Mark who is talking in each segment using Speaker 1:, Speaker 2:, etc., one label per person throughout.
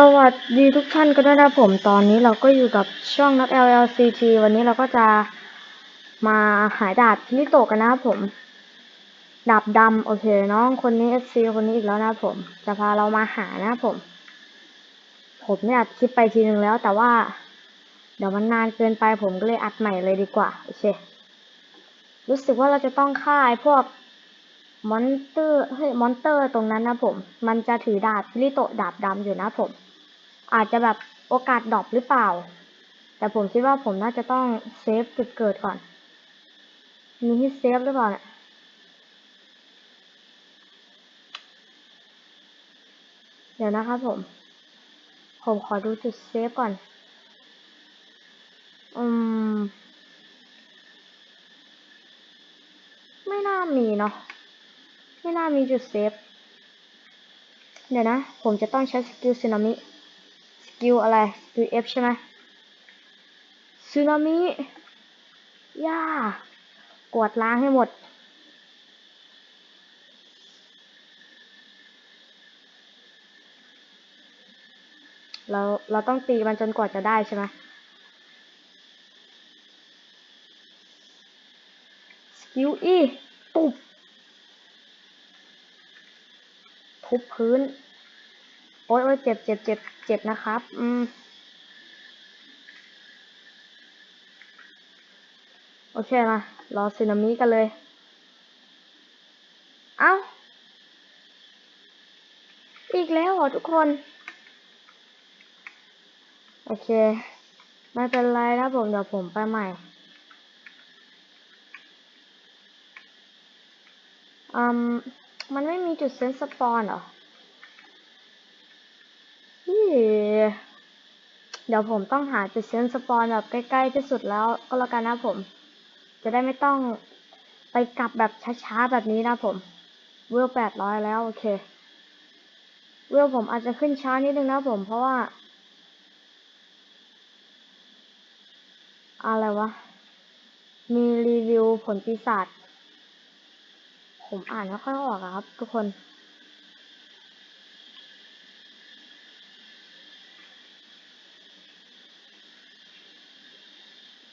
Speaker 1: สวัสดีทุกท่านกันด้นะผมตอนนี้เราก็อยู่กับช่องนัด LLCT วันนี้เราก็จะมาหายดาบพินิโตกันนะครับผม ดาบดำโอเคน้องคนนี้ SC คนนี้อีกแล้วนะครับผม จะพาเรามาหานะครับผม ผมเนี่ยอัดคลิปไปทีนึงแล้ว แต่ว่า เดี๋ยวมันนานเกินไปผมก็เลยอัดใหม่เลยดีกว่าโอเค รู้สึกว่าเราจะต้องฆ่าไอ้พวกมอนเตอร์เฮ้ยมอนเตอร์ตรงนั้นนะผม มันจะถือดาบพิริโตดาบดำอยู่นะผม อาจจะแบบโอกาสดรอปหรือเปล่า แต่ผมคิดว่าผมน่าจะต้องเซฟจุดเกิดก่อน มีที่เซฟหรือเปล่าเนี่ยเดี๋ยวนะครับผม ผมขอดูจุดเซฟก่อน อืม ไม่น่ามีเนาะ ไม่น่ามีจุดเซฟ เดี๋ยวนะ ผมจะต้องใช้สกิลสึนามิ กิลอะไรสกิล F ใช่ไหมสึนามิย่ากวาดล้างให้หมด เราเราต้องตีมันจนกว่าจะได้ใช่ไหมสกิล E ตุบทุบพื้น โอ๊ยโอ๊ยเจ็บเจ็บเจ็บเจ็บนะครับ อืม โอเคมารอสึนามิกันเลย เอ้า อีกแล้วเหรอทุกคน โอเค ไม่เป็นไรนะผม เดี๋ยวผมไปใหม่อืมมันไม่มีจุดเซนสปอนเหรอ เดี๋ยวผมต้องหาจุดเซนสปอนแบบใกล้ๆที่สุดแล้วก็แล้วกันนะผม จะได้ไม่ต้องไปกลับแบบช้าๆแบบนี้นะผมเวลแปดร้อยแล้วโอเคเวลผมอาจจะขึ้นช้านิดนึงนะผมเพราะว่า อะไรวะ มีรีวิวผลปีศาจผมอ่านไม่ค่อยออกอะครับทุกคน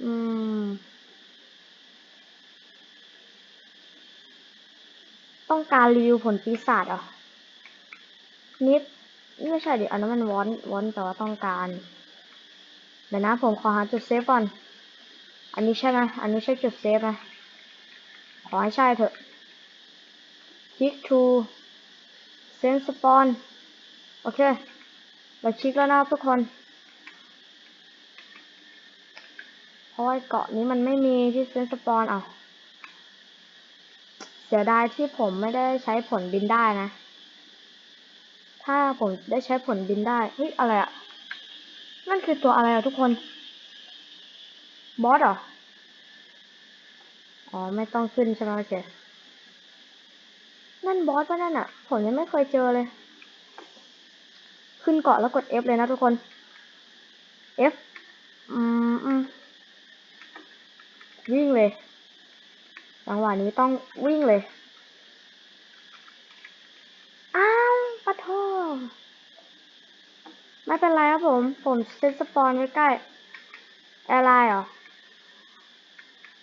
Speaker 1: อืม ต้องการรีวิวผลปีศาจเหรอ นิด ไม่ใช่ดิอันนั้นมันวอนวอนแต่ว่าต้องการ เดี๋ยวนะผมขอหาจุดเซฟก่อน อันนี้ใช่ไหมอันนี้ใช่จุดเซฟไหมขอให้ใช่เถอะคลิก to send spawn โอเค เราคลิกแล้วนะทุกคน เพราะว่าเกาะนี้มันไม่มีที่เซนสปอนอะเสียดายที่ผมไม่ได้ใช้ผลบินได้นะ ถ้าผมได้ใช้ผลบินได้ เฮ้ย อะไรอะนั่นคือตัวอะไรอะทุกคน บอสเหรอ อ๋อ ไม่ต้องขึ้นใช่ไหมโอเคนั่นบอสป่ะนั่นอะผมยังไม่เคยเจอเลย ขึ้นเกาะแล้วกด F เลยนะทุกคน F อืมอืม วิ่งเลยจังหวะนี้ต้องวิ่งเลย อ้าวปะโทไม่เป็นไรครับผม ผมเซตสปอนไว้ใกล้แอร์ไลน์เหรอ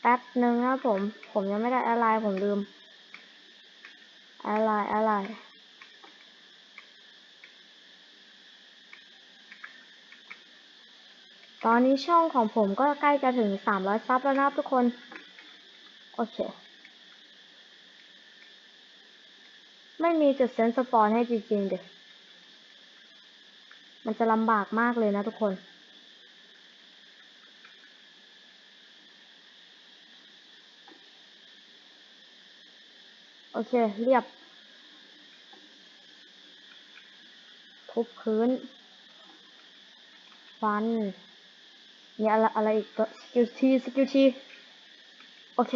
Speaker 1: แป๊บหนึ่งนะผม ผมยังไม่ได้แอร์ไลน์ผมลืม แอร์ไลน์แอร์ไลน์ ตอนนี้ช่องของผมก็ใกล้จะถึงสามร้อยซับแล้วนะทุกคน โอเค ไม่มีจุดเซนสปอนให้จริงๆเด็กมันจะลำบากมากเลยนะทุกคน โอเค เรียบ ทุบพื้น ฟัน มีอะไรอะไรอีกก็สกิลทีสกิลทีโอเค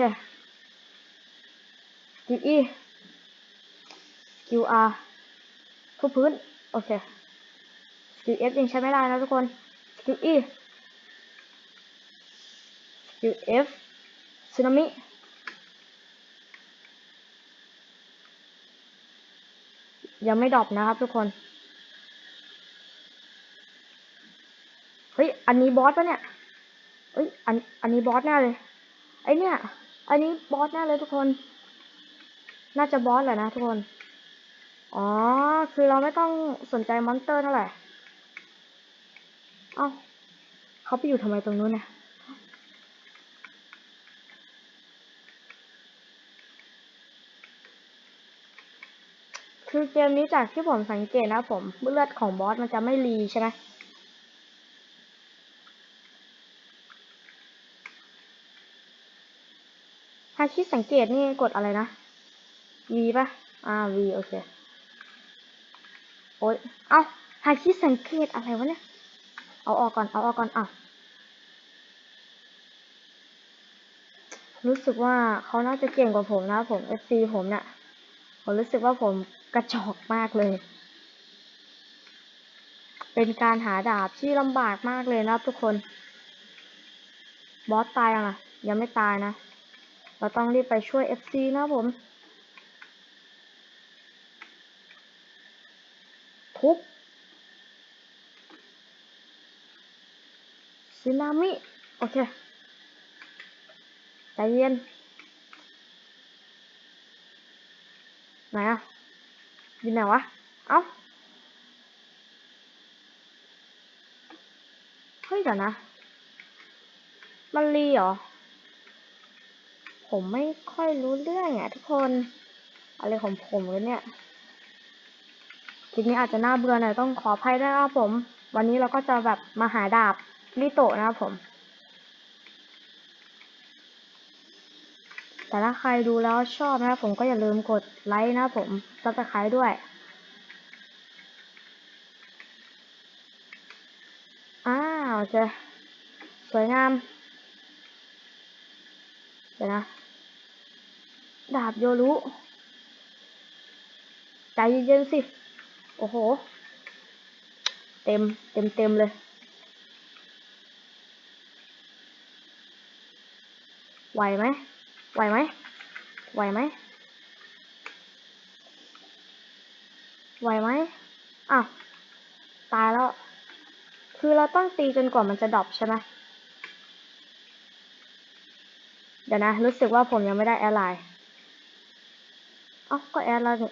Speaker 1: สกิลอีสกิลอาร์ทุบพื้น โอเคสกิลเอฟยังใช้ไม่ได้นะทุกคนสกิลอีสกิลเอฟสึนามิยังไม่ดรอปนะครับทุกคน เฮ้ย อันนี้บอสปะเนี่ย เอ้ย อัน อันนี้บอสแน่เลย ไอเนี่ย อันนี้บอสแน่เลยทุกคน น่าจะบอสแหละนะทุกคน อ๋อ คือเราไม่ต้องสนใจมอนสเตอร์เท่าไหร่ เอ้า เขาไปอยู่ทำไมตรงนู้นเนี่ยคือเกมนี้จากที่ผมสังเกตนะผมเลือดของบอสมันจะไม่รีใช่ไหม ถ้าคิดสังเกตนี่กดอะไรนะ V ป่ะอ่า V โอเค โอ๊ย เอ้าหาคิดสังเกตอะไรวะเนี่ย เอาออกก่อน เอาออกก่อนอะรู้สึกว่าเขาน่าจะเก่งกว่าผมนะผม FC ผมเนี่ยผมรู้สึกว่าผมกระจอกมากเลย เป็นการหาดาบที่ลำบากมากเลยนะทุกคน บอสตายยังอะ ยังไม่ตายนะ เราต้องรีบไปช่วย FC นะผม ทุบสึนามิ โอเค ใจเย็น ไหนอะอยู่ไหนวะ เอ้า เฮ้ยเดี๋ยวนะ มันรีเหรอ ผมไม่ค่อยรู้เรื่องอะทุกคน อะไรของผมเลยเนี่ยคลิปนี้อาจจะน่าเบื่อหน่อยต้องขออภัยด้วยนะครับผม วันนี้เราก็จะแบบมาหาดาบลิโตะนะครับผม แต่ถ้าใครดูแล้วชอบนะครับผมก็อย่าลืมกดไลค์นะครับผมซับสไครต์ด้วยอ้าวโอเคสวยงาม เดี๋ยวนะ ดาบโยรุใจเย็นๆสิ โอ้โห เต็ม เต็มเต็มเลย ไหวไหม ไหวไหม ไหวไหม ไหวไหม อ้าว ตายแล้ว คือเราต้องตีจนกว่ามันจะดรอปใช่ไหมเดี๋ยวนะ รู้สึกว่าผมยังไม่ได้แอร์ไลน์ อ้าก็แอดแล้วนี่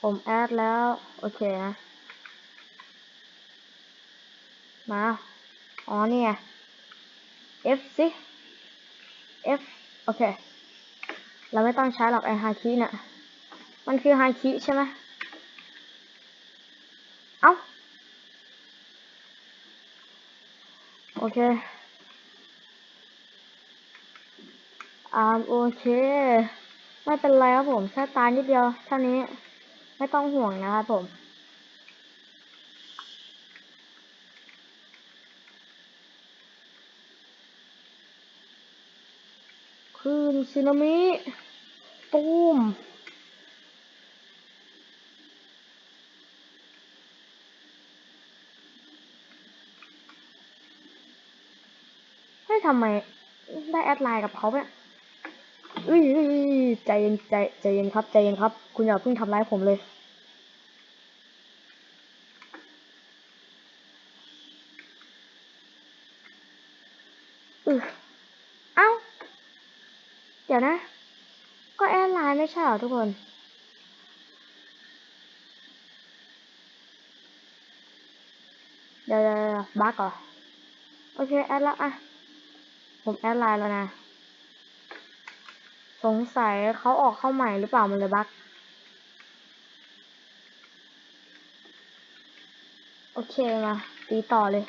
Speaker 1: ผมแอดแล้ว โอเคนะ มา อ๋อเนี่ย F สิ F โอเค เราไม่ต้องใช้หรอกไอฮาคิเนี่ยมันคือฮาคิใช่ไหมเอ้า โอเค อ่าโอเค ไม่เป็นไรครับผมแค่ตายนิดเดียวเท่านี้ ไม่ต้องห่วงนะครับผมคลื่นสึนามิตูมเฮ้ยทำไมได้แอดไลน์กับเขาเนี่ย อุ้ยใจเย็นใจใจเย็นครับใจเย็นครับ คุณอย่าเพิ่งทำร้ายผมเลย เอ้า เดี๋ยวนะ ก็แอดไลน์ไม่ใช่หรอทุกคนเดี๋ยวเดี๋ยวเดี๋ยวบั๊กเหรอ โอเค แอดแล้วอะผมแอดไลน์แล้วนะ สงสัยเขาออกเข้าใหม่หรือเปล่ามันเลยบั๊กโอเคมาตีต่อเลย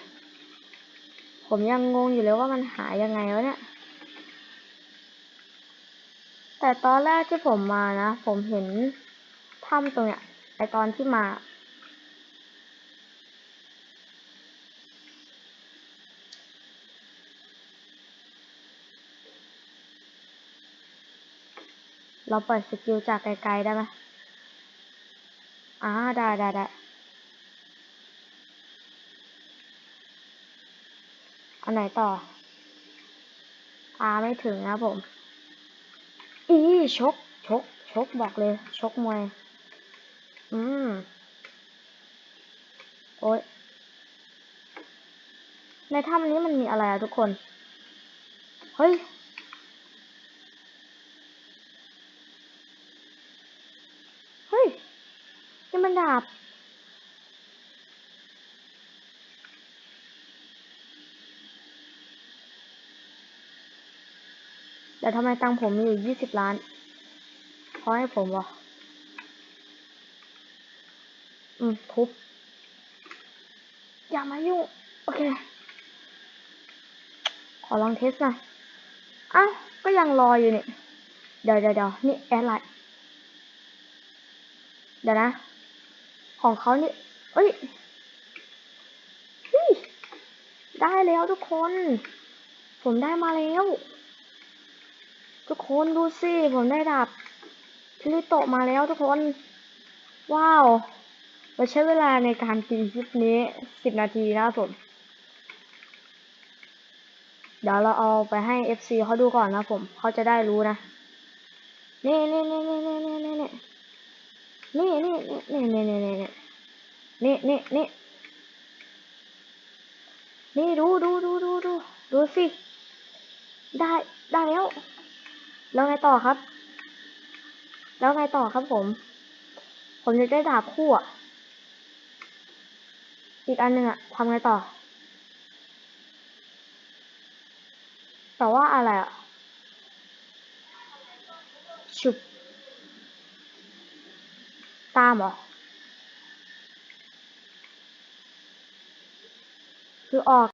Speaker 1: ผมยังงงอยู่เลยว่ามันหายยังไงวะเนี่ย แต่ตอนแรกที่ผมมานะ ผมเห็นถ้ำตรงเนี้ยไอตอนที่มา เราเปิดสกิลจากไกลๆได้ไหมอ่าได้ได้ได้อันไหนต่อ อาไม่ถึงนะผม อีชก ชก ชกบอกเลย ชกมวย อืม โอ๊ยในถ้ำนี้มันมีอะไรอะทุกคน เฮ้ย เฮ้ย นี่มัน ดาบแต่ทำไมตังผมมีอยู่ยี่สิบล้านพราะให้ผมวะอืมทุบ อย่ามายุ่งโอเค ขอลองเทสหน่อยอ้าวก็ยังรออยู่นี่ เดี๋ยวเดี๋ยวเดี๋ยวนี่แอดไลน์เดี๋ยวนะ ของเขานี่เอ้ยเฮ้ยได้แล้วทุกคน ผมได้มาแล้ว ทุกคนดูสิผมได้ดาบทิริโตะมาแล้วทุกคน ว้าว เราใช้เวลาในการตีคลิปนี้สิบนาทีนะครับผม เดี๋ยวเราเอาไปให้ FC เขาดูก่อนนะผม เขาจะได้รู้นะ นี่นี่นี่นี่นี่นี่นี่ นี่นี่นี่นี่นี่นี่นี่นี่นี่นี่นี่ดูดูดูดูดูดูสิ ได้ได้แล้ว แล้วไงต่อครับ แล้วไงต่อครับผม ผมจะได้ดาบคู่อะอีกอันหนึ่งอะทำไงต่อ แต่ว่าอะไรอะชุบ ตามเหรอคือออก